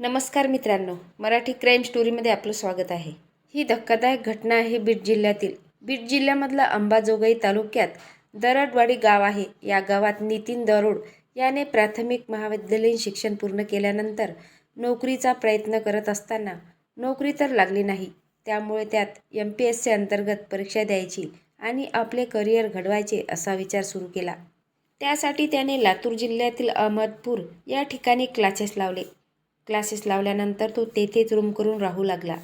नमस्कार मित्रांनो मराठी क्राईम स्टोरीमध्ये आपलं स्वागत आहे. ही धक्कादायक घटना आहे बीड जिल्ह्यातील. बीड जिल्ह्यामधला अंबाजोगाई तालुक्यात दरडवाडी गाव आहे. या गावात नितीन दरोड याने प्राथमिक महाविद्यालयीन शिक्षण पूर्ण केल्यानंतर नोकरीचा प्रयत्न करत असताना नोकरी तर लागली नाही. त्यामुळे त्यात एम पी एस सी अंतर्गत परीक्षा द्यायची आणि आपले करिअर घडवायचे असा विचार सुरू केला. त्यासाठी त्याने लातूर जिल्ह्यातील अहमदपूर या ठिकाणी क्लासेस लावले. क्लासेस लावल्यानंतर तो तेथेच रूम करून राहू लागला.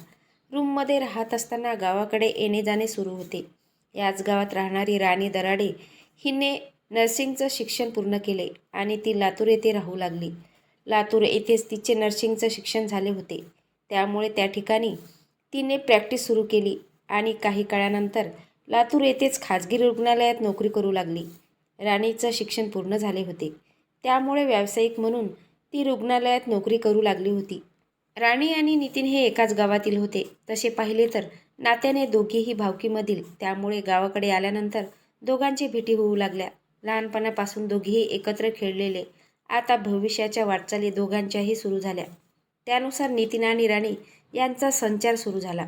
रूममध्ये राहत असताना गावाकडे येणे जाणे सुरू होते. याच गावात राहणारी राणी दराडे हिने नर्सिंगचं शिक्षण पूर्ण केले आणि ती लातूर येथे राहू लागली. लातूर येथेच तिचे नर्सिंगचं शिक्षण झाले होते. त्यामुळे त्या ठिकाणी तिने प्रॅक्टिस सुरू केली आणि काही काळानंतर लातूर येथेच खाजगी रुग्णालयात नोकरी करू लागली. राणीचं शिक्षण पूर्ण झाले होते. त्यामुळे व्यावसायिक म्हणून ती रुग्णालयात नोकरी करू लागली होती. राणी आणि नितीन हे एकाच गावातील होते. तसे पाहिले तर नात्याने दोघेही भावकीमधील त्यामुळे गावाकडे आल्यानंतर दोघांची भेटी होऊ लागल्या. लहानपणापासून दोघेही एकत्र खेळलेले. आता भविष्याच्या वाटचाली दोघांच्याही सुरू झाल्या. त्यानुसार नितीन आणि राणी यांचा संचार सुरू झाला.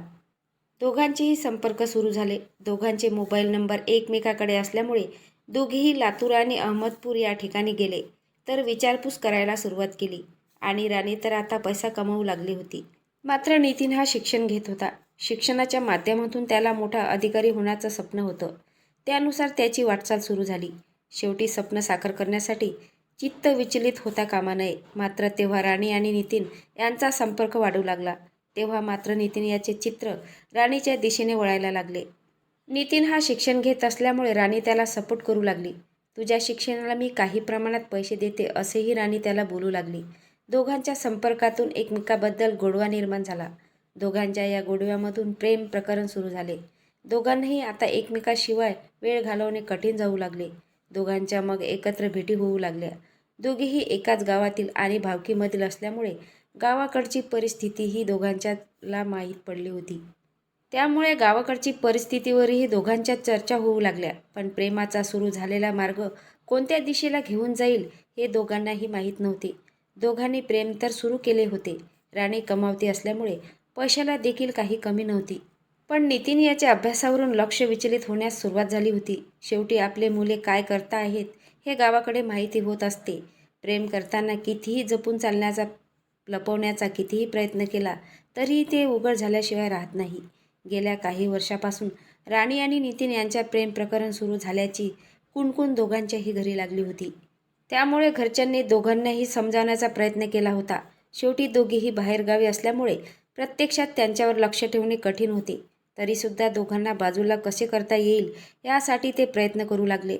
दोघांचेही संपर्क सुरू झाले. दोघांचे मोबाईल नंबर एकमेकाकडे असल्यामुळे दोघेही लातूर आणि अहमदपूर या ठिकाणी गेले. तर विचारपूस करायला सुरुवात केली. आणि राणी तर आता पैसा कमवू लागली होती. मात्र नितीन हा शिक्षण घेत होता. शिक्षणाच्या माध्यमातून त्याला मोठा अधिकारी होण्याचं स्वप्न होतं. त्यानुसार त्याची वाटचाल सुरू झाली. शेवटी स्वप्न साकार करण्यासाठी चित्त विचलित होता कामा नये. मात्र तेव्हा राणी आणि नितीन यांचा संपर्क वाढू लागला. तेव्हा मात्र नितीन याचे चित्र राणीच्या दिशेने वळायला लागले. नितीन हा शिक्षण घेत असल्यामुळे राणी त्याला सपोर्ट करू लागली. तुझ्या शिक्षणाला मी काही प्रमाणात पैसे देते असेही राणी त्याला बोलू लागली. दोघांच्या संपर्कातून एकमेकाबद्दल गोडवा निर्माण झाला. दोघांच्या या गोडव्यामधून प्रेम प्रकरण सुरू झाले. दोघांनाही आता एकमेकाशिवाय वेळ घालवणे कठीण जाऊ लागले. दोघांच्या मग एकत्र भेटी होऊ लागल्या. दोघेही एकाच गावातील आणि भावकीमधील असल्यामुळे गावाकडची परिस्थिती ही दोघांच्याला माहीत पडली होती. त्यामुळे गावाकडची परिस्थितीवरही दोघांच्या चर्चा होऊ लागल्या. पण प्रेमाचा सुरू झालेला मार्ग कोणत्या दिशेला घेऊन जाईल हे दोघांनाही माहीत नव्हते. दोघांनी प्रेम तर सुरू केले होते. राणी कमावती असल्यामुळे पैशाला देखील काही कमी नव्हती. पण नितीन याच्या अभ्यासावरून लक्ष विचलित होण्यास सुरुवात झाली होती. शेवटी आपले मुले काय करता आहेत हे गावाकडे माहिती होत असते. प्रेम करताना कितीही जपून चालण्याचा लपवण्याचा कितीही प्रयत्न केला तरीही ते उघड झाल्याशिवाय राहत नाही. गेल्या काही वर्षापासून राणी आणि नितीन यांच्या प्रेम प्रकरण सुरू झाल्याची कुणकुण दोघांच्याही घरी लागली होती. त्यामुळे घरच्यांनी दोघांनाही समजावण्याचा प्रयत्न केला होता. शेवटी दोघेही बाहेरगावी असल्यामुळे प्रत्यक्षात त्यांच्यावर लक्ष ठेवणे कठीण होते. तरीसुद्धा दोघांना बाजूला कसे करता येईल यासाठी ते प्रयत्न करू लागले.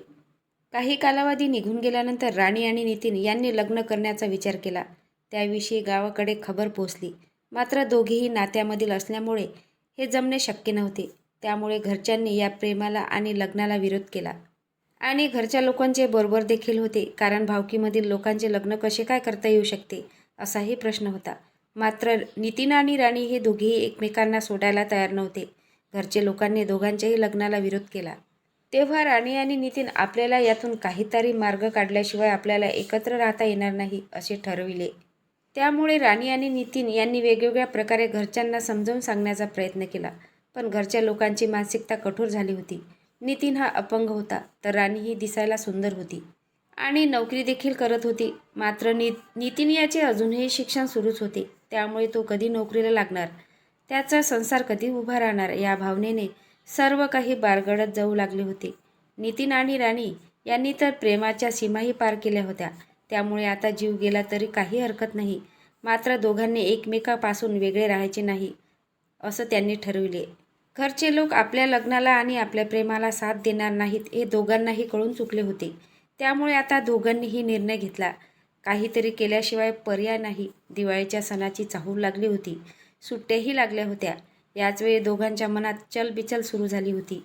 काही कालावधी निघून गेल्यानंतर राणी आणि नितीन यांनी लग्न करण्याचा विचार केला. त्याविषयी गावाकडे खबर पोचली मात्र दोघेही नात्यामधील असल्यामुळे हे जमणे शक्य नव्हते. त्यामुळे घरच्यांनी या प्रेमाला आणि लग्नाला विरोध केला. आणि घरच्या लोकांचे बरोबर देखील होते कारण भावकीमधील लोकांचे लग्न कसे काय करता येऊ शकते असाही प्रश्न होता. मात्र नितीन आणि राणी हे दोघेही एकमेकांना सोडायला तयार नव्हते. घरचे लोकांनी दोघांच्याही लग्नाला विरोध केला. तेव्हा राणी आणि नितीन आपल्याला यातून काहीतरी मार्ग काढल्याशिवाय आपल्याला एकत्र राहता येणार नाही असे ठरविले. त्यामुळे राणी आणि नितीन यांनी वेगवेगळ्या प्रकारे घरच्यांना समजावून सांगण्याचा प्रयत्न केला. पण घरच्या लोकांची मानसिकता कठोर झाली होती. नितीन हा अपंग होता तर राणी ही दिसायला सुंदर होती. आणि नोकरी देखील करत होती. मात्र नि नितीन याचे अजूनही शिक्षण सुरूच होते. त्यामुळे तो कधी नोकरीला लागणार? त्याचा संसार कधी उभा राहणार? या भावनेने सर्व काही बारगडत जाऊ लागले होते. नितीन आणि राणी यांनी तर प्रेमाच्या सीमाही पार केल्या होत्या. त्यामुळे आता जीव गेला तरी काही हरकत नाही. मात्र दोघांनी एकमेकापासून वेगळे राहायचे नाही असं त्यांनी ठरविले. घरचे लोक आपल्या लग्नाला आणि आपल्या प्रेमाला साथ देणार नाहीत हे दोघांनाही कळून चुकले होते. त्यामुळे आता दोघांनीही निर्णय घेतला. काहीतरी केल्याशिवाय पर्याय नाही. दिवाळीच्या सणाची चाहूल लागली होती. सुट्ट्याही लागल्या होत्या. याचवेळी दोघांच्या मनात चलबिचल सुरू झाली होती.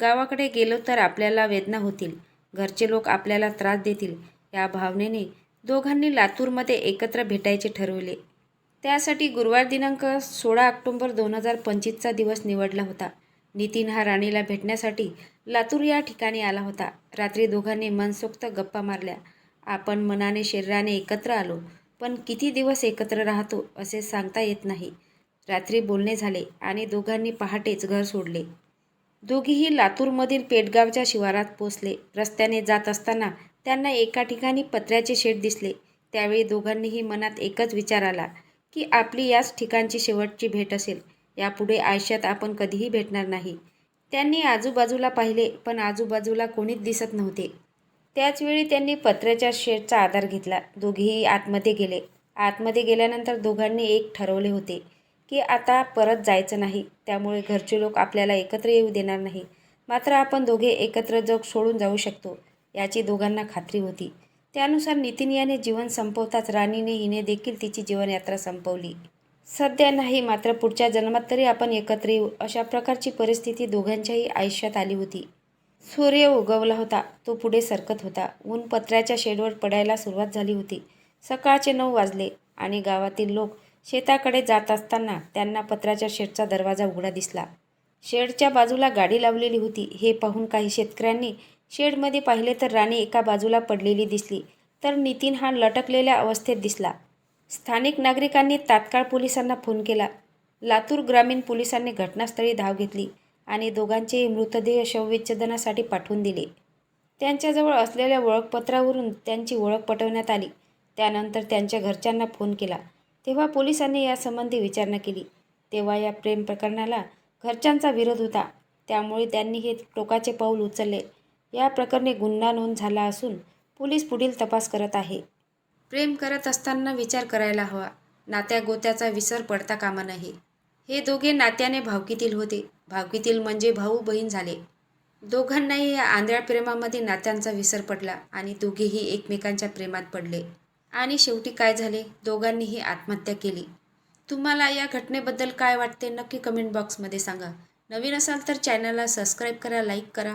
गावाकडे गेलो तर आपल्याला वेदना होतील. घरचे लोक आपल्याला त्रास देतील. या भावनेने दोघांनी लातूरमध्ये एकत्र भेटायचे ठरवले. त्यासाठी गुरुवार दिनांक सोळा ऑक्टोंबर दोन हजार पंचवीसचा दिवस निवडला होता. नितीन हा राणीला भेटण्यासाठी लातूर या ठिकाणी आला होता. रात्री दोघांनी मनसोक्त गप्पा मारल्या. आपण मनाने शरीराने एकत्र आलो पण किती दिवस एकत्र राहतो असे सांगता येत नाही. रात्री बोलणे झाले आणि दोघांनी पहाटेच घर सोडले. दोघीही लातूरमधील पेटगावच्या शिवारात पोचले. रस्त्याने जात असताना त्यांना एका ठिकाणी पत्र्याचे शेड दिसले. त्यावेळी दोघांनीही मनात एकच विचार आला की आपली याच ठिकाणची शेवटची भेट असेल. यापुढे आयुष्यात आपण कधीही भेटणार नाही. त्यांनी आजूबाजूला पाहिले पण आजूबाजूला कोणीच दिसत नव्हते. त्याचवेळी त्यांनी पत्र्याच्या शेडचा आधार घेतला. दोघेही आतमध्ये गेले. आतमध्ये गेल्यानंतर दोघांनी एक ठरवले होते की आता परत जायचं नाही. त्यामुळे घरचे लोक आपल्याला एकत्र येऊ देणार नाही. मात्र आपण दोघे एकत्र जग सोडून जाऊ शकतो. याची दोघांना खात्री होती. त्यानुसार नितीन याने जीवन संपवताच राणीने हिने देखील तिची जीवनयात्रा संपवली. सध्या नाही मात्र पुढच्या जन्मात तरी आपण एकत्र येऊ अशा प्रकारची परिस्थिती दोघांच्याही आयुष्यात आली होती. सूर्य उगवला होता तो पुढे सरकत होता. ऊन पत्र्याच्या शेडवर पडायला सुरुवात झाली होती. सकाळचे नऊ वाजले आणि गावातील लोक शेताकडे जात असताना त्यांना पत्र्याच्या शेडचा दरवाजा उघडा दिसला. शेडच्या बाजूला गाडी लावलेली होती. हे पाहून काही शेतकऱ्यांनी शेडमध्ये पाहिले तर राणी एका बाजूला पडलेली दिसली तर नितीन हा लटकलेल्या अवस्थेत दिसला. स्थानिक नागरिकांनी तात्काळ पोलिसांना फोन केला. लातूर ग्रामीण पोलिसांनी घटनास्थळी धाव घेतली आणि दोघांचे मृतदेह शवविच्छेदनासाठी पाठवून दिले. त्यांच्याजवळ असलेल्या ओळखपत्रावरून त्यांची ओळख पटवण्यात आली. त्यानंतर त्यांच्या घरच्यांना फोन केला. तेव्हा पोलिसांनी यासंबंधी विचारणा केली. तेव्हा या प्रेम प्रकरणाला घरच्यांचा विरोध होता. त्यामुळे त्यांनी हे टोकाचे पाऊल उचलले. या प्रकरणी गुन्हा नोंद झाला असून पोलीस पुढील तपास करत आहे. प्रेम करत असताना विचार करायला हवा. नात्या गोत्याचा विसर पडता कामा नये. हे दोघे नात्याने भावकीतील होते. भावकीतील म्हणजे भाऊ बहीण झाले. दोघांनाही या आंधळ्या प्रेमामध्ये नात्यांचा विसर पडला आणि दोघेही एकमेकांच्या प्रेमात पडले. आणि शेवटी काय झाले? दोघांनीही आत्महत्या केली. तुम्हाला या घटनेबद्दल काय वाटते? नक्की कमेंट बॉक्समध्ये सांगा. नवीन असाल तर चॅनलला सबस्क्राईब करा लाईक करा.